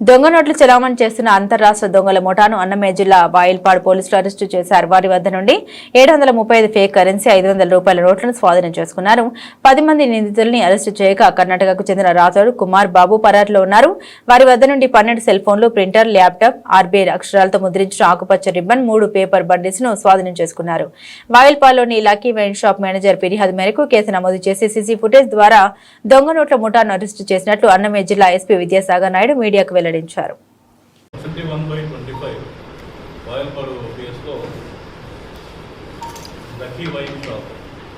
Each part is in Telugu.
దొంగ నోట్లు చలామణి చేస్తున్న అంతర్రాష్ట్ర దొంగల ముఠాను అన్నమయ్య జిల్లా బాయిల్పాడు పోలీసులు అరెస్టు చేశారు. వారి వద్ద నుండి ఏడు వందల ముప్పై ఐదు ఫేక్ కరెన్సీ ఐదు వందల రూపాయల నోట్లను స్వాధీనం చేసుకున్నారు. పది మంది నిందితుల్ని అరెస్టు చేయగా కర్ణాటకకు చెందిన రాథోడ్ కుమార్ బాబు పరారులో ఉన్నారు. వారి వద్ద నుండి పన్నెండు సెల్ ఫోన్లు ప్రింటర్ ల్యాప్టాప్ ఆర్బీఐ అక్షరాలతో ముద్రించిన ఆకుపచ్చ రిబ్బన్ మూడు పేపర్ బండిల్స్ను స్వాధీనం చేసుకున్నారు. బాయిల్పాడులోని లక్కీ వైన్ షాప్ మేనేజర్ ఫిర్యాదు మేరకు కేసు నమోదు చేసి సీసీ ఫుటేజ్ ద్వారా దొంగ నోట్ల ముఠాను అరెస్టు చేసినట్లు అన్నమయ్య జిల్లా ఎస్పీ విద్యాసాగర్ నాయుడు మీడియాకు వెల్లడించారు. One by twenty five Vayalpadu పిఎస్లో lucky wine shop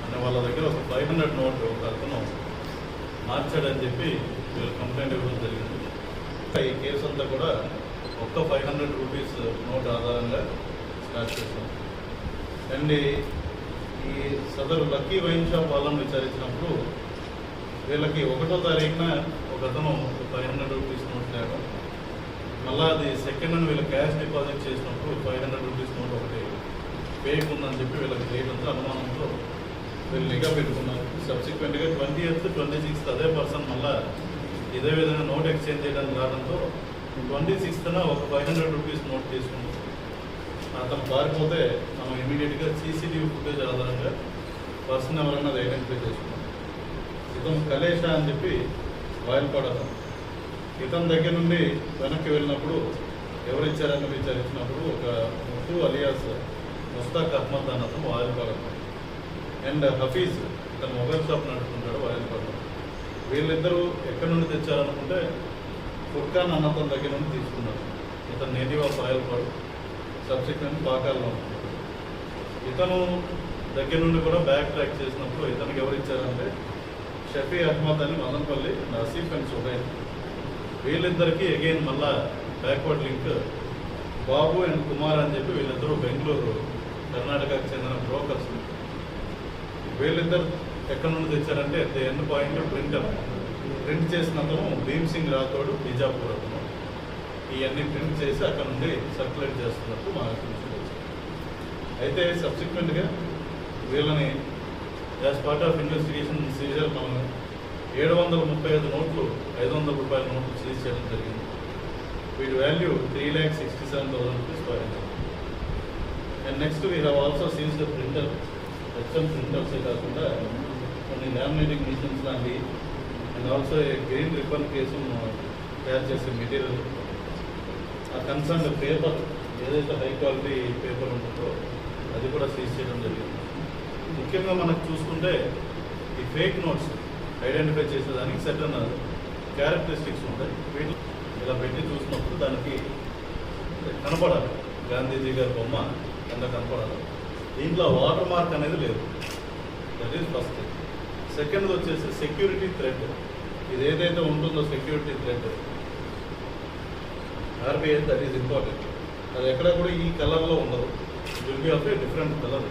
అనే వాళ్ళ దగ్గర ఒక ఫైవ్ హండ్రెడ్ నోట్ ఒక అతను మార్చాడని చెప్పి వీళ్ళు కంప్లైంట్ ఇవ్వడం జరిగింది. ఈ కేసు అంతా కూడా ఒక్క ఫైవ్ హండ్రెడ్ రూపీస్ నోట్ ఆధారంగా స్టార్ట్ చేశాం. అండ్ ఈ సదరు లక్కీ వైన్ షాప్ వాళ్ళని విచారించినప్పుడు వీళ్ళకి ఒకటో తారీఖున ఒక అతను ఫైవ్ హండ్రెడ్ రూపీస్ నోట్ తేవడం మళ్ళీ అది సెకండ్ అని వీళ్ళు క్యాష్ డిపాజిట్ చేసినప్పుడు ఫైవ్ హండ్రెడ్ రూపీస్ నోట్ ఒకటి ఫేక్ ఉందని చెప్పి వీళ్ళకి చేయడంతో అనుమానంతో వీళ్ళు నిఘా పెట్టుకున్నారు. సబ్సిక్వెంట్గా ట్వంటీ ఎయిత్ ట్వంటీ సిక్స్త్ అదే పర్సన్ మళ్ళీ ఇదే విధంగా నోట్ ఎక్స్చేంజ్ చేయడానికి రావడంతో ట్వంటీ సిక్స్త్న ఒక ఫైవ్ హండ్రెడ్ రూపీస్ నోట్ తీసుకున్నాం అతను పారిపోతే మనం ఇమీడియట్గా సీసీటీవీ ఫుటేజ్ ఆధారంగా పర్సన్ ఎవరైనా ఐడెంటిఫై చేసుకున్నాం ఇతను కలేష అని చెప్పి వాయిల్పడతాం ఇతని దగ్గర నుండి వెనక్కి వెళ్ళినప్పుడు ఎవరిచ్చారని విచారించినప్పుడు ఒక ముత్తు అలియాస్ ముస్తాక్ అహ్మద్ అని అతను వాయిల్పడతాం అండ్ హఫీజ్ తన మొబైల్ షాప్ నడుపుకుంటాడు వాయిల్పడతాం వీళ్ళిద్దరూ ఎక్కడి నుండి తెచ్చారనుకుంటే ఫుర్ఖాన్ అన్నతం దగ్గర నుండి తీసుకున్నారు. ఇతను నేటివ్ ఆఫ్ వాయిల్పాడు సబ్సిక్వెంట్ పాకాల్లో ఇతను దగ్గర నుండి కూడా బ్యాక్ ట్రాక్ చేసినప్పుడు ఇతనికి ఎవరు ఇచ్చారంటే షఫీ అహ్మద్ అని మదనపల్లి నసీఫ్ ఆసిఫ్ అండ్ సుహైల్. వీళ్ళిద్దరికీ అగైన్ మళ్ళా backward link Babu and Kumar అని చెప్పి వీళ్ళిద్దరూ బెంగళూరు కర్ణాటకకు చెందిన బ్రోకర్స్ వీళ్ళిద్దరు ఎక్కడి నుండి తెచ్చారంటే the end point printer print చేసినందుకు భీమ్ సింగ్ రాథోడ్ బీజాపూర్ అతను. ఇవన్నీ ప్రింట్ చేసి అక్కడ నుండి సర్క్యులేట్ చేస్తున్నట్టు మా అయితే సబ్సిక్వెంట్గా వీళ్ళని as part of investigation seizure మనం ఏడు వందల ముప్పై ఐదు నోట్లు ఐదు వందల రూపాయల నోట్లు సీజ్ చేయడం జరిగింది. వీటి value three lakh sixty seven thousand rupees five and next we have also seize the printer HM ప్రింటర్సే కాకుండా కొన్ని లామినేటింగ్ మిషన్స్ లాంటి and also a green ribbon case తయారు చేసే మెటీరియల్ ఆ కన్సర్న్ పేపర్ ఏదైతే హై క్వాలిటీ పేపర్ ఉంటుందో అది కూడా సీజ్ చేయడం జరిగింది. ముఖ్యంగా మనకు చూసుకుంటే ఈ ఫేక్ నోట్స్ ఐడెంటిఫై చేసేదానికి సర్టన్ క్యారెక్టరిస్టిక్స్ ఉంటాయి. వీటి ఇలా పెట్టి చూసినప్పుడు దానికి కనపడాలి. గాంధీజీ గారి బొమ్మ కింద కనపడాలి. దీంట్లో వాటర్ మార్క్ అనేది లేదు. దట్ ఈస్ ఫస్ట్ సెకండ్ వచ్చేసి సెక్యూరిటీ థ్రెడ్ ఇది ఏదైతే ఉంటుందో security thread RBI that is important అది ఎక్కడ కూడా ఈ కలర్లో ఉండదు. Will be of a different colour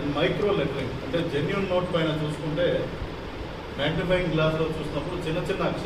and micro lettering అంటే జెన్యున్ నోట్ పైన చూసుకుంటే మ్యాగ్నిఫైయింగ్ గ్లాస్లో చూసినప్పుడు చిన్న చిన్న